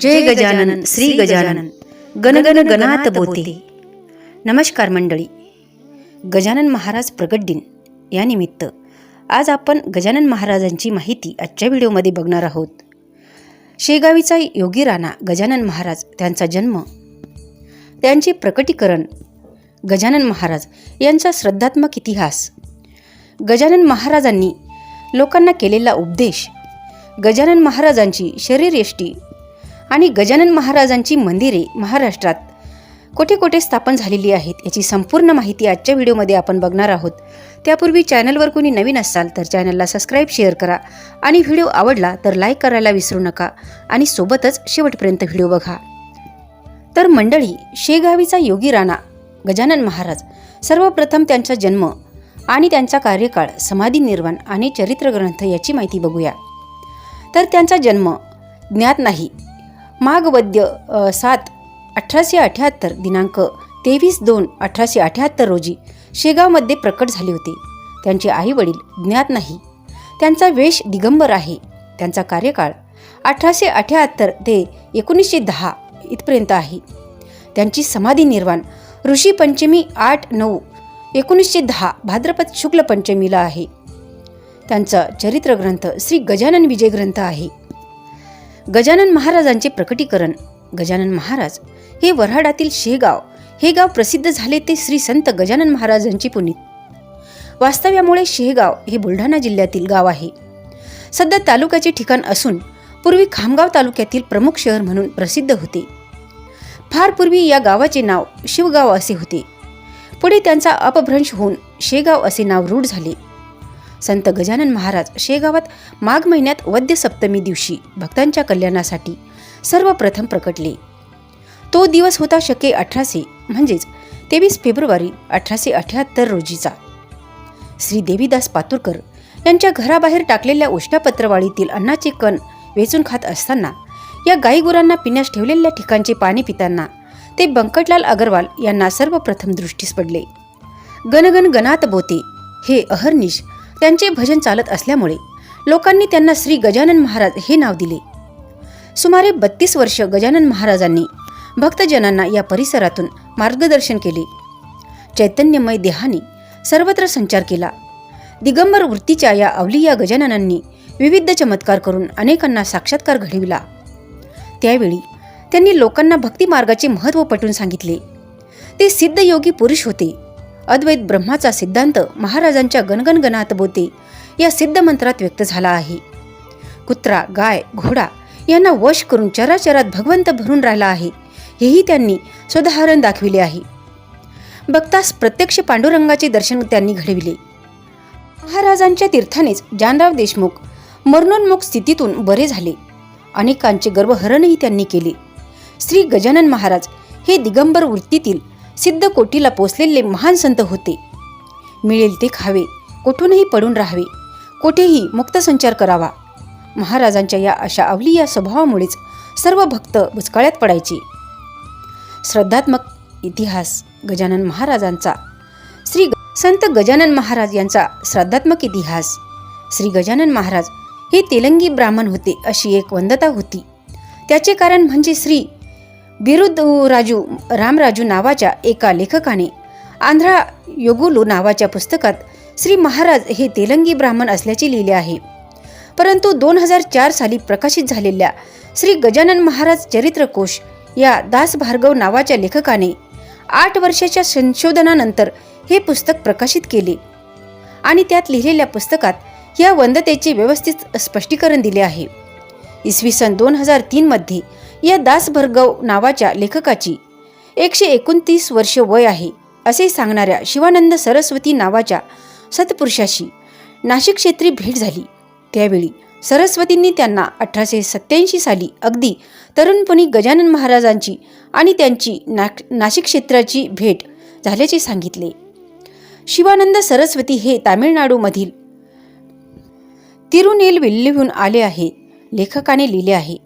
जय गजानन श्री गजानन. गणगण गणात बोते नमस्कार मंडळी. गजानन महाराज प्रगट दिन. या निमित्त आज आपण गजानन महाराजांची माहिती आजच्या व्हिडिओमध्ये बघणार आहोत. शेगावीचा योगी राणा गजानन महाराज त्यांचा जन्म. त्यांचे प्रकटीकरण गजानन महाराज यांचा श्रद्धात्मक इतिहास. गजानन महाराजांनी लोकांना केलेला उपदेश. गजानन महाराजांची शरीरयष्टी आणि गजानन महाराजांची मंदिरे महाराष्ट्रात कोठे कोठे स्थापन झालेली आहेत याची संपूर्ण माहिती आजच्या व्हिडिओमध्ये आपण बघणार आहोत. त्यापूर्वी चॅनलवर कोणी नवीन असाल तर चॅनलला सबस्क्राईब शेअर करा आणि व्हिडिओ आवडला तर लाईक करायला विसरू नका आणि सोबतच शेवटपर्यंत व्हिडिओ बघा. तर मंडळी शेगावीचा योगी राणा गजानन महाराज सर्वप्रथम त्यांचा जन्म आणि त्यांचा कार्यकाळ समाधी निर्माण आणि चरित्रग्रंथ याची माहिती बघूया. तर त्यांचा जन्म ज्ञात नाही माघवद्य सात अठराशे अठ्याहत्तर दिनांक तेवीस दोन अठराशे अठ्याहत्तर रोजी शेगावमध्ये प्रकट झाले होते. त्यांचे आई वडील ज्ञात नाही. त्यांचा वेश दिगंबर आहे. त्यांचा कार्यकाळ अठराशे अठ्याहत्तर ते एकोणीसशे दहा इथपर्यंत आहे. त्यांची समाधी निर्वाण ऋषी पंचमी आठ नऊ एकोणीसशे दहा भाद्रपद शुक्ल पंचमीला आहे. त्यांचा चरित्र ग्रंथ श्री गजानन विजय ग्रंथ आहे. गजानन महाराजांचे प्रकटीकरण. गजानन महाराज हे वऱ्हाडातील शेगाव. हे गाव प्रसिद्ध झाले ते श्री संत गजानन महाराजांची पुनीत. वास्तव्यामुळे शेगाव हे बुलढाणा जिल्ह्यातील गाव आहे. सध्या तालुक्याचे ठिकाण असून पूर्वी खामगाव तालुक्यातील प्रमुख शहर म्हणून प्रसिद्ध होते. फार पूर्वी या गावाचे नाव शिवगाव असे होते. पुढे त्यांचा अपभ्रंश होऊन शेगाव असे नाव रूढ झाले. संत गजानन महाराज शेगावात माघ महिन्यात वद्य सप्तमी दिवशी भक्तांच्या कल्याणासाठी सर्वप्रथम प्रकटले. तो दिवस होता शके अठराशे म्हणजेच तेवीस फेब्रुवारी अठराशे अठ्याहत्तर रोजीचा. श्री देवीदास पातुरकर यांच्या घराबाहेर टाकलेल्या उष्णपत्रवाळीतील अन्नाचे कण वेचून खात असताना या गाईगुरांना पिण्यास ठेवलेल्या ठिकाणचे पाणी पिताना ते बंकटलाल अगरवाल यांना सर्वप्रथम दृष्टीस पडले. गणगण गणात बोते हे अहर्निश त्यांचे भजन चालत असल्यामुळे लोकांनी त्यांना श्री गजानन महाराज हे नाव दिले. सुमारे बत्तीस वर्ष गजानन महाराजांनी भक्तजनांना या परिसरातून मार्गदर्शन केले. चैतन्यमय देहाने सर्वत्र संचार केला. दिगंबर वृत्तीच्या या अवलिया गजाननांनी विविध चमत्कार करून अनेकांना साक्षात्कार घडविला. त्यावेळी त्यांनी लोकांना भक्तिमार्गाचे महत्त्व पटवून सांगितले. ते सिद्ध योगी पुरुष होते. अद्वैत ब्रह्माचा सिद्धांत महाराजांच्या गणगणगणात बोते या सिद्ध मंत्रात व्यक्त झाला आहे. कुत्रा गाय घोडा यांना वश करून चराचरात भगवंत भरून राहिला आहे. हेही त्यांनी स्वधारण दाखविले आहे. बघतास प्रत्यक्ष पांडुरंगाचे दर्शन त्यांनी घडविले. महाराजांच्या तीर्थानेच जानराव देशमुख मरणोन्मुख स्थितीतून बरे झाले. अनेकांचे गर्वहरणही त्यांनी केले. श्री गजानन महाराज हे दिगंबर वृत्तीतील सिद्ध कोटीला पोचलेले महान संत होते. मिळेल ते खावे कुठूनही पडून राहावे कोठेही मुक्त संचार करावा. महाराजांच्या या अशा अवलिया स्वभावामुळेच सर्व भक्त भुचकाळ्यात पडायचे. श्रद्धात्मक इतिहास गजानन महाराजांचा श्री ग- संत गजानन महाराज यांचा श्रद्धात्मक इतिहास. श्री गजानन महाराज हे तेलंगी ब्राह्मण होते अशी एक वंदता होती. त्याचे कारण म्हणजे श्री बिरुदराजू रामराजू नावाच्या एका लेखकाने आंध्रा योगुलू नावाच्या पुस्तकात श्री महाराज हे तेलंगी ब्राह्मण असल्याचे लिहिले आहे. परंतु दोन हजार चार साली प्रकाशित झालेल्या श्री गजानन महाराज चरित्रकोश या दास भार्गव नावाच्या लेखकाने आठ वर्षाच्या संशोधनानंतर हे पुस्तक प्रकाशित केले आणि त्यात लिहिलेल्या पुस्तकात या वंदतेचे व्यवस्थित स्पष्टीकरण दिले आहे. इसवी सन दोन हजार तीनमध्ये या दास भार्गव नावाच्या लेखकाची. एकशे एकोणतीस वर्ष वय आहे असे सांगणाऱ्या शिवानंद सरस्वती नावाच्या सत्पुरुषाशी नाशिक क्षेत्री भेट झाली. त्यावेळी सरस्वतींनी त्यांना अठराशे सत्याऐंशी साली अगदी तरुणपणी गजानन महाराजांची आणि त्यांची नाक नाशिक क्षेत्राची भेट झाल्याचे सांगितले. शिवानंद सरस्वती हे तामिळनाडूमधील तिरुनेलवेल्लीहून आले आहे लेखकाने लिहिले आहे.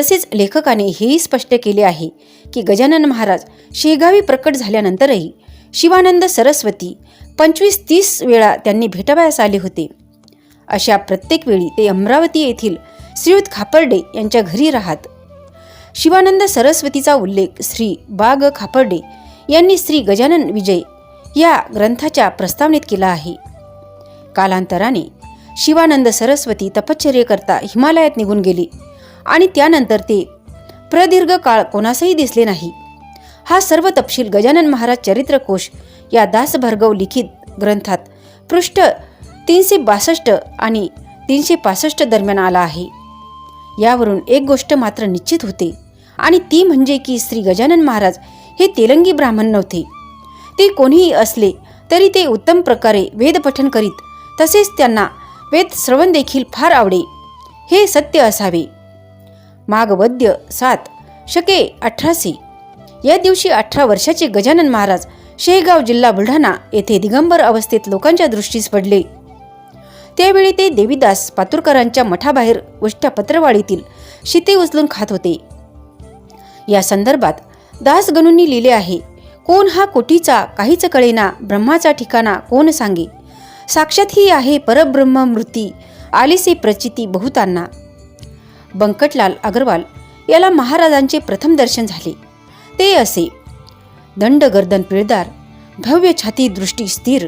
तसेच लेखकाने हेही स्पष्ट केले आहे की गजानन महाराज शेगावी प्रकट झाल्यानंतरही शिवानंद सरस्वती पंचवीस तीस वेळा त्यांनी भेटावयास आले होते. अशा प्रत्येक वेळी ते अमरावती येथील श्रीयुत खापर्डे यांच्या घरी राहत. शिवानंद सरस्वतीचा उल्लेख श्री बाग खापर्डे यांनी श्री गजानन विजय या ग्रंथाच्या प्रस्तावनेत केला आहे. कालांतराने शिवानंद सरस्वती तपश्चर्येकरता हिमालयात निघून गेले. आणि त्यानंतर ते प्रदीर्घ काळ कोणासही दिसले नाही. हा सर्व तपशील गजानन महाराज चरित्रकोश या दासभार्गव लिखित ग्रंथात पृष्ठ तीनशे बासष्ट आणि तीनशे पासष्ट दरम्यान आला आहे. यावरून एक गोष्ट मात्र निश्चित होते आणि ती म्हणजे की श्री गजानन महाराज हे तेलंगी ब्राह्मण नव्हते. ते कोणीही असले तरी ते उत्तम प्रकारे वेदपठन करीत तसेच त्यांना वेद श्रवण देखील फार आवडे. हे सत्य असावे. मागवद्य सात. शके अठराशे या दिवशी अठरा वर्षाचे गजानन महाराज शेगाव जिल्हा बुलढाणा येथे दिगंबर अवस्थेत लोकांच्या दृष्टीस पडले. त्यावेळी ते देवीदास पातुरकरांच्या मठाबाहेर उष्ट्या पत्रवाळीतील शिते उचलून खात होते. या संदर्भात दासगणूंनी लिहिले आहे कोण हा कोटीचा काहीच कळेना ब्रह्माचा ठिकाणा कोण सांगे? साक्षात ही आहे परब्रह्म मृती आलीसे प्रचिती बहुतांना. बंकटलाल अग्रवाल याला महाराजांचे प्रथम दर्शन झाले. ते असे दंड गर्दन पिळदार भव्य छाती दृष्टी स्थिर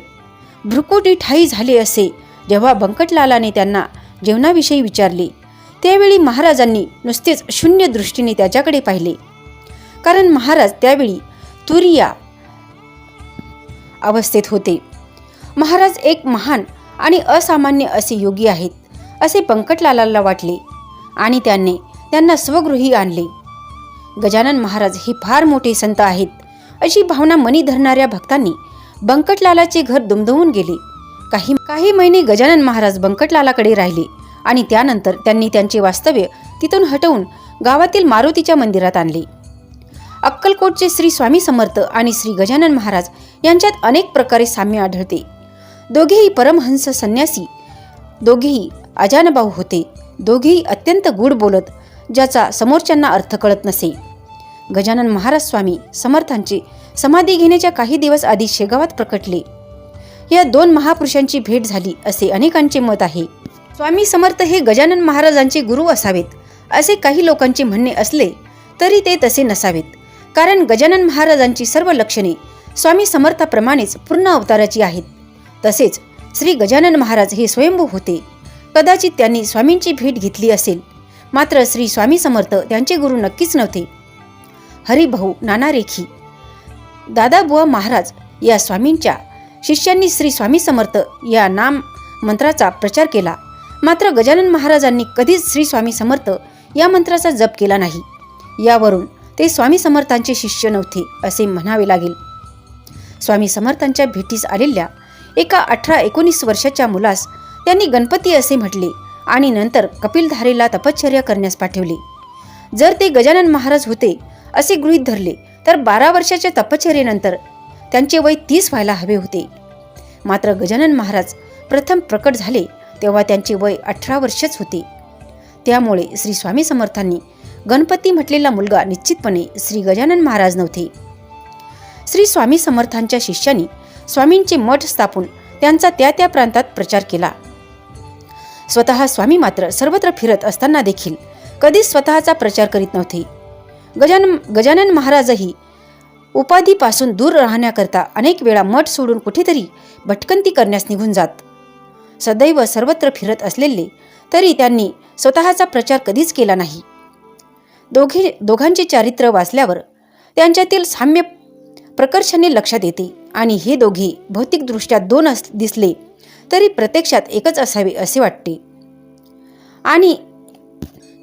भ्रुकुटी ठाई झाले असे जेव्हा बंकटलालाने त्यांना जेवणाविषयी विचारले त्यावेळी महाराजांनी नुसतेच शून्य दृष्टीने त्याच्याकडे पाहिले. कारण महाराज त्यावेळी तुरिया अवस्थेत होते. महाराज एक महान आणि असामान्य असे योगी आहेत असे बंकटलालाला वाटले. आणि त्यांनी त्यांना स्वगृही आणले. गजानन महाराज हे फार मोठे संत आहेत. अशी भावना मनी धरणाऱ्या भक्तांनी बंकटलालाचे घर दुमदवून गेले. काही काही महिने गजानन महाराज बंकटलालाकडे राहिले आणि त्यानंतर त्यांनी त्यांचे वास्तव्य तिथून हटवून गावातील मारुतीच्या मंदिरात आणले. अक्कलकोटचे श्री स्वामी समर्थ आणि श्री गजानन महाराज यांच्यात अनेक प्रकारे साम्य आढळते. दोघेही परमहंस संन्यासी दोघेही अजानभाऊ होते. दोघेही अत्यंत गूढ बोलत ज्याचा समोरच्यांना अर्थ कळत नसे. गजानन महाराज स्वामी समर्थांचे समाधी घेण्याच्या काही दिवस आधी शेगावात प्रकटले. या दोन महापुरुषांची भेट झाली असे अनेकांचे मत आहे. स्वामी समर्थ हे गजानन महाराजांचे गुरु असावेत असे काही लोकांचे म्हणणे असले तरी ते तसे नसावेत. कारण गजानन महाराजांची सर्व लक्षणे स्वामी समर्थाप्रमाणेच पूर्ण अवताराची आहेत. तसेच श्री गजानन महाराज हे स्वयंभू होते. कदाचित त्यांनी स्वामींची भेट घेतली असेल. मात्र श्री स्वामी समर्थ त्यांचे गुरु नक्कीच नव्हते. हरिभाऊ नाना रेखी दादाबुवा महाराज या स्वामींच्या शिष्यांनी श्री स्वामी समर्थ या नाम मंत्राचा प्रचार केला. मात्र गजानन महाराजांनी कधीच श्री स्वामी समर्थ या मंत्राचा जप केला नाही. यावरून ते स्वामी समर्थांचे शिष्य नव्हते असे म्हणावे लागेल. स्वामी समर्थांच्या भेटीस आलेल्या एका अठरा एकोणीस वर्षाच्या मुलास त्यांनी गणपती असे म्हटले आणि नंतर कपिलधारेला तपश्चर्या करण्यास पाठवले. जर ते गजानन महाराज होते असे गृहीत धरले तर बारा वर्षाच्या तपश्चर्येनंतर त्यांचे वय तीस व्हायला हवे होते. मात्र गजानन महाराज प्रथम प्रकट झाले तेव्हा त्यांचे वय अठरा वर्षच होते. त्यामुळे श्री स्वामी समर्थांनी गणपती म्हटलेला मुलगा निश्चितपणे श्री गजानन महाराज नव्हते. श्री स्वामी समर्थांच्या शिष्यांनी स्वामींचे मठ स्थापून त्यांचा त्या त्या प्रांतात प्रचार केला. स्वतः स्वामी मात्र सर्वत्र फिरत असताना देखील कधीच स्वतःचा प्रचार करीत नव्हते. गजान गजानन महाराजही उपाधीपासून दूर राहण्याकरता अनेक वेळा मठ सोडून कुठेतरी भटकंती करण्यास निघून जात. सदैव सर्वत्र फिरत असलेले तरी त्यांनी स्वतःचा प्रचार कधीच केला नाही. दोघे दोघांचे चारित्र्य वाचल्यावर त्यांच्यातील साम्य प्रकर्षाने लक्षात येते आणि हे दोघे भौतिकदृष्ट्या दोन अस दिसले तरी प्रत्यक्षात एकच असावे असे वाटते. आणि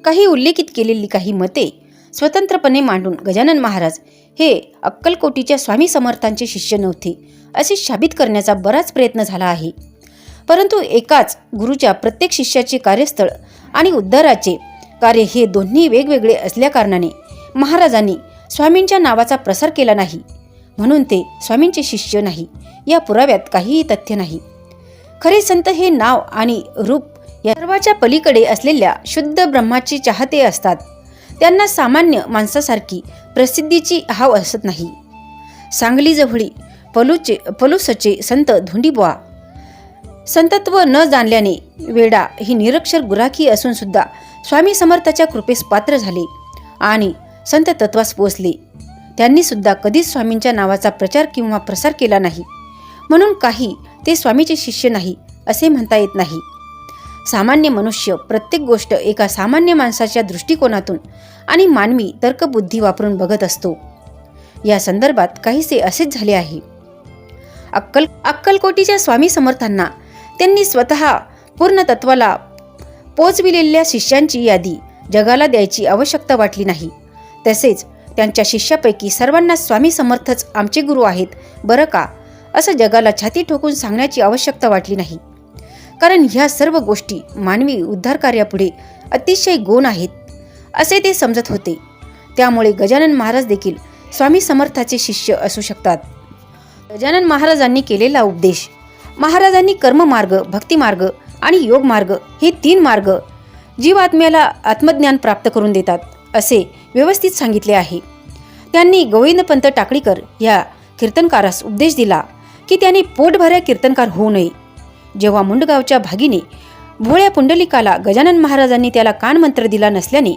काही उल्लेखित केलेली काही मते स्वतंत्रपणे मांडून गजानन महाराज हे अक्कलकोटीच्या स्वामी समर्थांचे शिष्य नव्हते असे शाबित करण्याचा बराच प्रयत्न झाला आहे. परंतु एकाच गुरुच्या प्रत्येक शिष्याचे कार्यस्थळ आणि उद्धाराचे कार्य हे दोन्ही वेगवेगळे असल्याकारणाने महाराजांनी स्वामींच्या नावाचा प्रसार केला नाही. म्हणून ते स्वामींचे शिष्य नाही. या पुराव्यात काहीही तथ्य नाही. खरे संत हे नाव आणि रूप या सर्वाच्या पलीकडे असलेल्या शुद्ध ब्रह्माचे चाहते असतात. त्यांना सामान्य माणसासारखी प्रसिद्धीची हाव असत नाही. सांगली जवळी पलूचे पलूसचे संत धोंडीबुवा. संतत्व न जाणल्याने वेडा ही निरक्षर गुराखी असून सुद्धा स्वामी समर्थाच्या कृपेस पात्र झाले आणि संत तत्वास पोचले. त्यांनी सुद्धा कधीच स्वामींच्या नावाचा प्रचार किंवा प्रसार केला नाही. म्हणून काही ते स्वामीचे शिष्य नाही असे म्हणता येत नाही. सामान्य मनुष्य प्रत्येक गोष्ट एका सामान्य माणसाच्या दृष्टिकोनातून आणि मानवी तर्कबुद्धी वापरून बघत असतो. या संदर्भात काहीसे असेच झाले आहे. अक्कल अक्कलकोटीच्या स्वामी समर्थांना त्यांनी स्वतः पूर्ण तत्वाला पोचविलेल्या शिष्यांची यादी जगाला द्यायची आवश्यकता वाटली नाही. तसेच त्यांच्या शिष्यापैकी सर्वांना स्वामी समर्थच आमचे गुरु आहेत बरं का? असं जगाला छाती ठोकून सांगण्याची आवश्यकता वाटली नाही. कारण ह्या सर्व गोष्टी मानवी उद्धारकार्यापुढे अतिशय गौण आहेत असे ते समजत होते. त्यामुळे गजानन महाराज देखील स्वामी समर्थाचे शिष्य असू शकतात. गजानन महाराजांनी केलेला उपदेश महाराजांनी कर्ममार्ग भक्तिमार्ग आणि योगमार्ग हे तीन मार्ग जीवात्म्याला आत्मज्ञान प्राप्त करून देतात असे व्यवस्थित सांगितले आहे. त्यांनी गोविंदपंत टाकळीकर या कीर्तनकारास उपदेश दिला. की त्याने पोटभऱ्या कीर्तनकार होऊ नये. जेव्हा मुंडगावच्या भागीने भोळ्या पुंडलिकाला गजानन महाराजांनी त्याला कानमंत्र दिला नसल्याने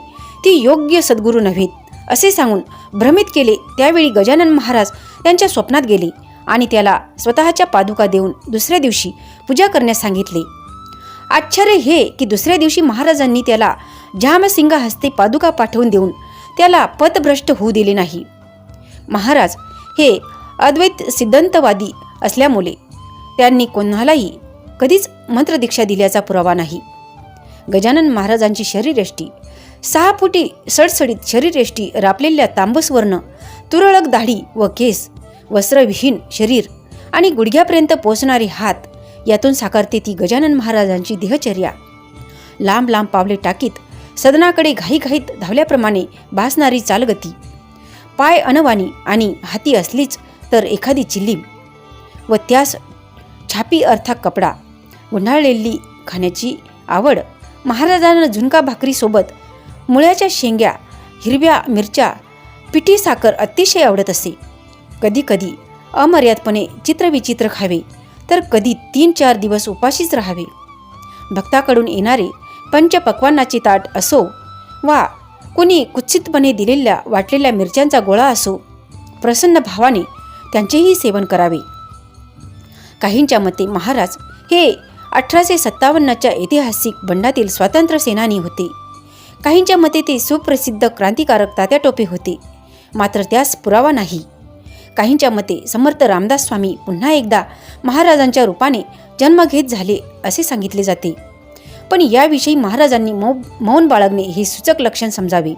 ती योग्य सद्गुरू नव्हेत असे सांगून भ्रमित केले. त्यावेळी गजानन महाराज त्यांच्या स्वप्नात गेले आणि त्याला स्वतःच्या पादुका देऊन दुसऱ्या दिवशी पूजा करण्यास सांगितले. आश्चर्य हे की दुसऱ्या दिवशी महाराजांनी त्याला जामसिंगा हस्ते पादुका पाठवून देऊन त्याला पथभ्रष्ट होऊ दिले नाही. महाराज हे अद्वैत सिद्धांतवादी असल्यामुळे त्यांनी कोणालाही कधीच मंत्रदीक्षा दिल्याचा पुरावा नाही. गजानन महाराजांची शरीरयष्टी सहा फुटी सडसडीत शरीरयष्टी रापलेल्या तांबसवर्ण तुरळक दाढी व केस वस्त्रविहीन शरीर आणि गुडघ्यापर्यंत पोचणारे हात यातून साकारते ती गजानन महाराजांची देहचर्या. लांब लांब पावले टाकीत सदनाकडे घाईघाईत धावल्याप्रमाणे भासणारी चालगती. पाय अनवानी आणि हाती असलीच तर एखादी चिल्लीम व त्यास छापी अर्थात कपडा उन्हाळलेली खाण्याची आवड महाराजांना झुणका भाकरीसोबत मुळ्याच्या शेंग्या हिरव्या मिरच्या पिठी साखर अतिशय आवडत असे. कधीकधी अमर्यादपणे चित्रविचित्र खावे तर कधी तीन चार दिवस उपाशीच राहावे. भक्ताकडून येणारे पंचपक्वान्नाचे ताट असो वा कोणी कुत्सितपणे दिलेल्या वाटलेल्या मिरच्यांचा गोळा असो प्रसन्न भावाने त्यांचेही सेवन करावे. काहींच्या मते महाराज हे अठराशे सत्तावन्नच्या ऐतिहासिक बंडातील स्वातंत्र्य सेनानी होते. काहींच्या मते ते सुप्रसिद्ध क्रांतिकारक तात्या टोपे होते. मात्र त्यास पुरावा नाही. काहींच्या मते समर्थ रामदास स्वामी पुन्हा एकदा महाराजांच्या रूपाने जन्म घेत झाले असे सांगितले जाते. पण याविषयी महाराजांनी मौ मौन बाळगणे हे सूचक लक्षण समजावे.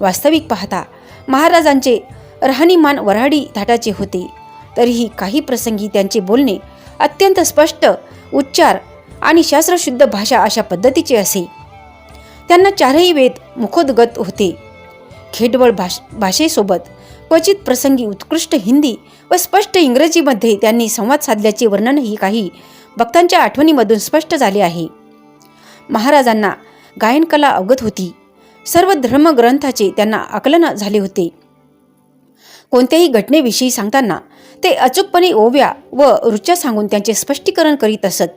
वास्तविक पाहता महाराजांचे राहणीमान वऱ्हाडी थाटाचे होते. तरीही काही प्रसंगी त्यांचे बोलणे अत्यंत स्पष्ट उच्चार आणि शास्त्रशुद्ध भाषा अशा पद्धतीचे असे. त्यांना चारही वेद मुखोद्गत होते. खेडवळ भाष भाषेसोबत क्वचित प्रसंगी उत्कृष्ट हिंदी व स्पष्ट इंग्रजीमध्ये त्यांनी संवाद साधल्याचे वर्णनही काही भक्तांच्या आठवणीमधून स्पष्ट झाले आहे. महाराजांना गायनकला अवगत होती. सर्व धर्मग्रंथाचे त्यांना आकलन झाले होते. कोणत्याही घटनेविषयी सांगताना ते अचूकपणे ओव्या व रुच्या सांगून त्यांचे स्पष्टीकरण करीत असत.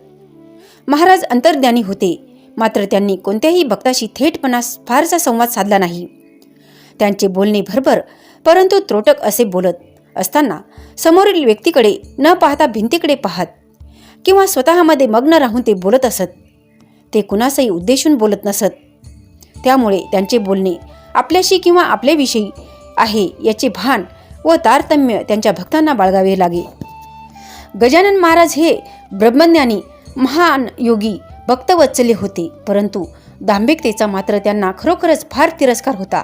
महाराज अंतर्ज्ञानी होते. मात्र त्यांनी कोणत्याही भक्ताशी थेटपणास फारसा संवाद साधला नाही. त्यांचे बोलणे भरभर परंतु त्रोटक असे बोलत असताना समोरील व्यक्तीकडे न पाहता भिंतीकडे पाहत किंवा स्वतःमध्ये मग्न राहून ते बोलत असत. ते कुणासही उद्देशून बोलत नसत. त्यामुळे त्यांचे बोलणे आपल्याशी किंवा आपल्याविषयी आहे याचे भान व तारतम्य त्यांच्या भक्तांना बाळगावे लागे. गजानन महाराज हे ब्रह्मज्ञानी महान योगी भक्तवत्सल्य होते परंतु दांभिकतेचा मात्र त्यांना खरोखरच फार तिरस्कार होता.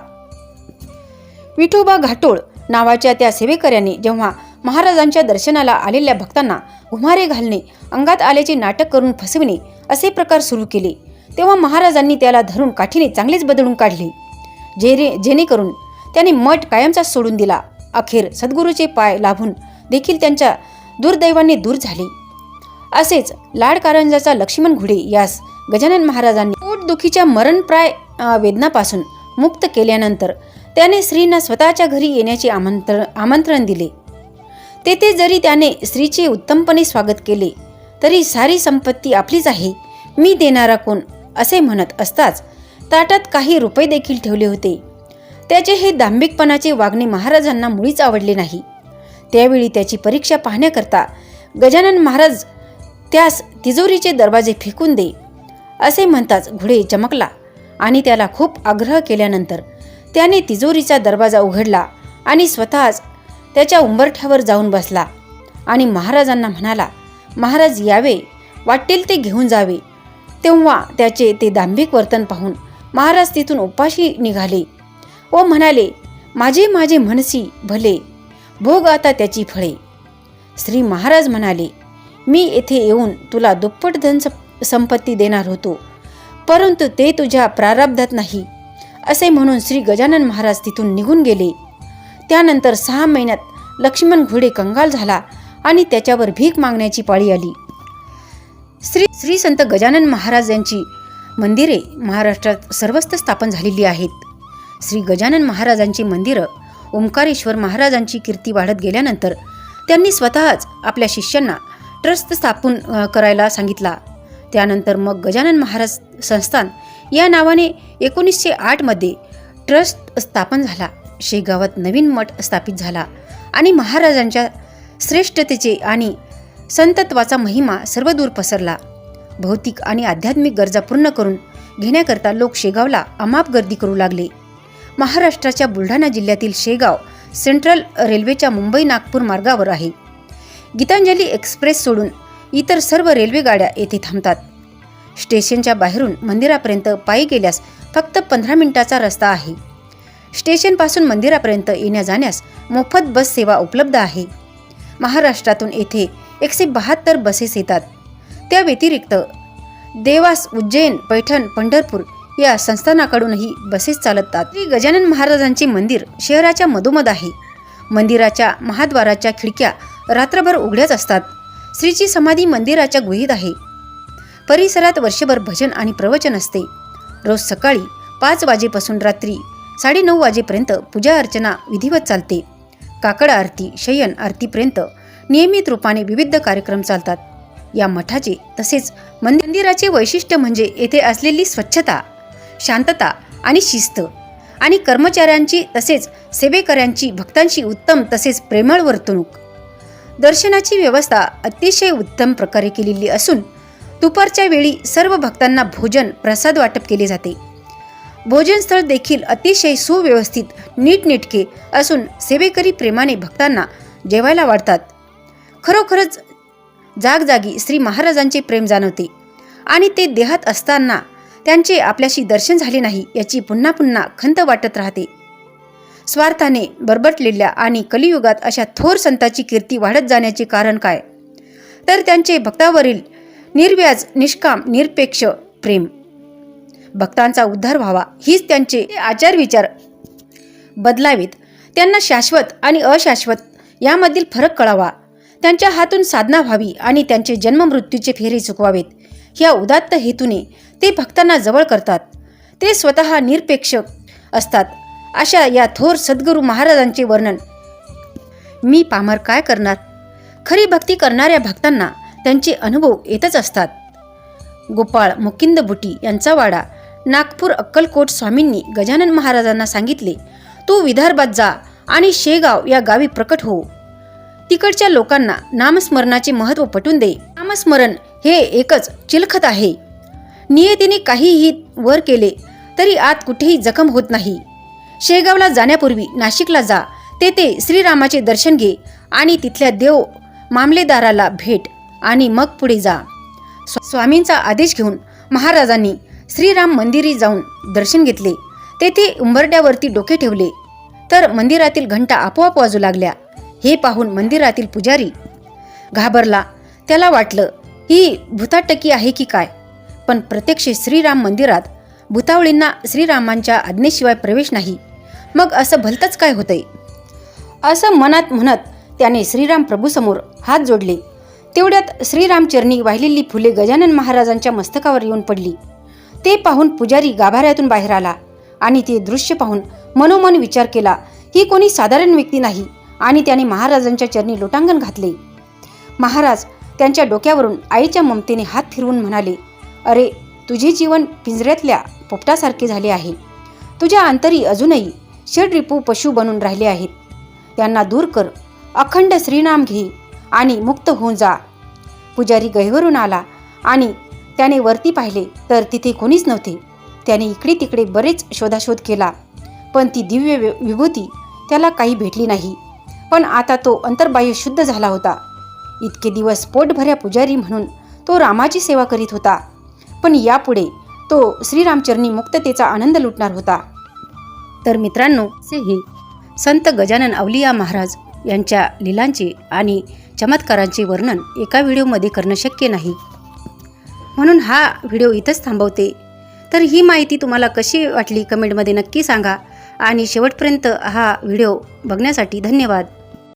विठोबा घाटोळ नावाच्या त्या सेवेकऱ्याने जेव्हा महाराजांच्या दर्शनाला आलेल्या भक्तांना घुमारे घालणे अंगात आल्याचे नाटक करून फसविणे असे प्रकार सुरू केले तेव्हा महाराजांनी त्याला धरून काठीने चांगलेच बदलून काढले. जेरे जेणेकरून त्याने मठ कायमचा सोडून दिला. अखेर सद्गुरूचे पाय लाभून देखील त्यांच्या दुर्दैवाने दूर झाले. असेच लाड कारंजाचा लक्ष्मण घुडे यास गजानन महाराजांनी पोटदुखीच्या मरणप्राय वेदनापासून मुक्त केल्यानंतर त्याने स्त्रींना स्वतःच्या घरी येण्याचे आमंत्रण आमंत्रण दिले. तेथे जरी त्याने स्त्रीचे उत्तमपणे स्वागत केले तरी सारी संपत्ती आपलीच आहे मी देणारा कोण असे म्हणत असताच ताटात काही रुपये देखील ठेवले होते. त्याचे हे दांभिकपणाचे वागणे महाराजांना मुळीच आवडले नाही. त्यावेळी त्याची परीक्षा पाहण्याकरता गजानन महाराज त्यास तिजोरीचे दरवाजे फेकून दे असे म्हणताच घोडे चमकला आणि त्याला खूप आग्रह केल्यानंतर त्याने तिजोरीचा दरवाजा उघडला आणि स्वतःच त्याच्या उंबरठ्यावर जाऊन बसला आणि महाराजांना म्हणाला महाराज यावे वाटेल ते घेऊन जावे. तेव्हा त्याचे ते दांभिक वर्तन पाहून महाराज तिथून उपाशी निघाले. व म्हणाले माझे माझे म्हणसी भले. भोग आता त्याची फळे. श्री महाराज म्हणाले मी येथे येऊन तुला दुप्पट धन संपत्ती देणार होतो परंतु ते तुझ्या प्रारब्धात नाही. असे म्हणून श्री गजानन महाराज तिथून निघून गेले. त्यानंतर सहा महिन्यात लक्ष्मण घोडे कंगाल झाला आणि त्याच्यावर भीक मागण्याची पाळी आली. श्री श्री संत गजानन महाराज यांची मंदिरे महाराष्ट्रात सर्वस्त स्थापन झालेली आहेत. श्री गजानन महाराजांची मंदिरं ओंकारेश्वर महाराजांची कीर्ती वाढत गेल्यानंतर त्यांनी स्वतःच आपल्या शिष्यांना ट्रस्ट स्थापन करायला सांगितला. त्यानंतर मग गजानन महाराज संस्थान या नावाने एकोणीसशे आठमध्ये ट्रस्ट स्थापन झाला. शेगावात नवीन मठ स्थापित झाला आणि महाराजांच्या श्रेष्ठतेचे आणि संतत्वाचा महिमा सर्वदूर पसरला. भौतिक आणि आध्यात्मिक गरजा पूर्ण करून घेण्याकरता लोक शेगावला अमाप गर्दी करू लागले. महाराष्ट्राच्या बुलढाणा जिल्ह्यातील शेगाव सेंट्रल रेल्वेच्या मुंबई नागपूर मार्गावर आहे. गीतांजली एक्सप्रेस सोडून इतर सर्व रेल्वे गाड्या येथे थांबतात. स्टेशनच्या बाहेरून मंदिरापर्यंत पायी गेल्यास फक्त पंधरा मिनिटाचा रस्ता आहे. स्टेशनपासून मंदिरापर्यंत येण्या जाण्यास मोफत बस सेवा उपलब्ध आहे. महाराष्ट्रातून येथे एकशे बहात्तर बसेस येतात. त्या व्यतिरिक्त देवास उज्जैन पैठण पंढरपूर या संस्थानाकडूनही बसेस चालतात श्री गजानन महाराजांचे मंदिर शहराच्या मधोमध आहे. मंदिराच्या महाद्वाराच्या खिडक्या रात्रभर उघड्याच असतात. श्रीची समाधी मंदिराच्या गुहेत आहे. परिसरात वर्षभर भजन आणि प्रवचन असते. रोज सकाळी पाच वाजेपासून रात्री साडेनऊ वाजेपर्यंत पूजा अर्चना विधिवत चालते. काकड आरती शयन आरतीपर्यंत नियमित रूपाने विविध कार्यक्रम चालतात. या मठाचे तसेच मंदिराचे वैशिष्ट्य म्हणजे येथे असलेली स्वच्छता. शांतता आणि शिस्त. आणि कर्मचाऱ्यांची तसेच सेवेकऱ्यांची भक्तांची उत्तम तसेच प्रेमळ वर्तणूक. दर्शनाची व्यवस्था अतिशय उत्तम प्रकारे केलेली असून दुपारच्या वेळी सर्व भक्तांना भोजन प्रसाद वाटप केले जाते. भोजनस्थळ देखील अतिशय सुव्यवस्थित नीटनेटके असून सेवेकरी प्रेमाने भक्तांना जेवायला वाढतात. खरोखरच जागजागी श्री महाराजांचे प्रेम जाणवते आणि ते देहात असताना त्यांचे आपल्याशी दर्शन झाले नाही याची पुन्हा पुन्हा खंत वाटत राहते. स्वार्थाने बरबटलेल्या आणि कलियुगात अशा थोर संताची कीर्ती वाढत जाण्याचे कारण काय? तर त्यांचे भक्तावरील निर्व्याज निष्काम निरपेक्ष प्रेम. भक्तांचा उद्धार व्हावा हीच त्यांचे आचार विचार बदलावेत. त्यांना शाश्वत आणि अशाश्वत यामधील फरक कळावा. त्यांच्या हातून साधना व्हावी आणि त्यांचे जन्ममृत्यूचे फेरे चुकवावेत. ह्या उदात्त हेतूने ते भक्तांना जवळ करतात. ते स्वतः निरपेक्ष असतात. अशा या थोर सद्गुरू महाराजांचे वर्णन. मी पामर काय करणार? खरी भक्ती करणाऱ्या भक्तांना त्यांचे अनुभव येतच असतात. गोपाळ मुकिंद बुटी यांचा वाडा नागपूर अक्कलकोट स्वामींनी गजानन महाराजांना सांगितले तू विदर्भात जा आणि शेगाव या गावी प्रकट हो. तिकडच्या लोकांना नामस्मरणाचे महत्त्व पटून दे. नामस्मरण हे एकच चिलखत आहे. नियतीने काहीही वर केले तरी आत कुठेही जखम होत नाही. शेगावला जाण्यापूर्वी नाशिकला जा तेथे श्रीरामाचे दर्शन घे आणि तिथल्या देव मामलेदाराला भेट आणि मग पुढे जा. स्व- स्वामींचा आदेश घेऊन महाराजांनी श्रीराम मंदिरी जाऊन दर्शन घेतले. तेथे उंबरड्यावरती डोके ठेवले. तर मंदिरातील घंटा आपोआप वाजू लागल्या. हे पाहून मंदिरातील पुजारी घाबरला. त्याला वाटलं ही भूताटकी आहे की काय? पण प्रत्यक्ष श्रीराम मंदिरात भूतावळींना श्रीरामांच्या आज्ञेशिवाय प्रवेश नाही. मग असं भलतंच काय होतंय? असं मनात म्हणत त्याने श्रीराम प्रभूसमोर हात जोडले. तेवढ्यात श्रीरामचरणी वाहिलेली फुले गजानन महाराजांच्या मस्तकावर येऊन पडली. ते पाहून पुजारी गाभाऱ्यातून बाहेर आला आणि ते दृश्य पाहून मनोमन विचार केला ही कोणी साधारण व्यक्ती नाही आणि त्याने महाराजांच्या चरणी लोटांगण घातले. महाराज त्यांच्या डोक्यावरून आईच्या ममतेने हात फिरवून म्हणाले अरे तुझे जीवन पिंजऱ्यातल्या पोपटासारखे झाले आहे. तुझ्या अंतरी अजूनही षडरिपू पशु बनून राहिले आहेत. त्यांना दूर कर अखंड श्रीनाम घे आणि मुक्त होऊन जा. पुजारी गैवरून आला आणि त्याने वरती पाहिले तर तिथे कोणीच नव्हते. त्याने इकडे तिकडे बरेच शोधाशोध केला पण ती दिव्य वि- विभूती त्याला काही भेटली नाही. पण आता तो अंतर्बाह्य शुद्ध झाला होता. इतके दिवस पोटभऱ्या पुजारी म्हणून तो रामाची सेवा करीत होता. पण यापुढे तो श्रीरामचरणी मुक्ततेचा आनंद लुटणार होता. तर मित्रांनो से हे संत गजानन अवलिया महाराज यांच्या लिलांचे आणि चमत्कारांचे वर्णन एका व्हिडिओमध्ये करणं शक्य नाही. म्हणून हा व्हिडिओ इथंच थांबवते. तर ही माहिती तुम्हाला कशी वाटली कमेंटमध्ये नक्की सांगा आणि शेवटपर्यंत हा व्हिडिओ बघण्यासाठी धन्यवाद.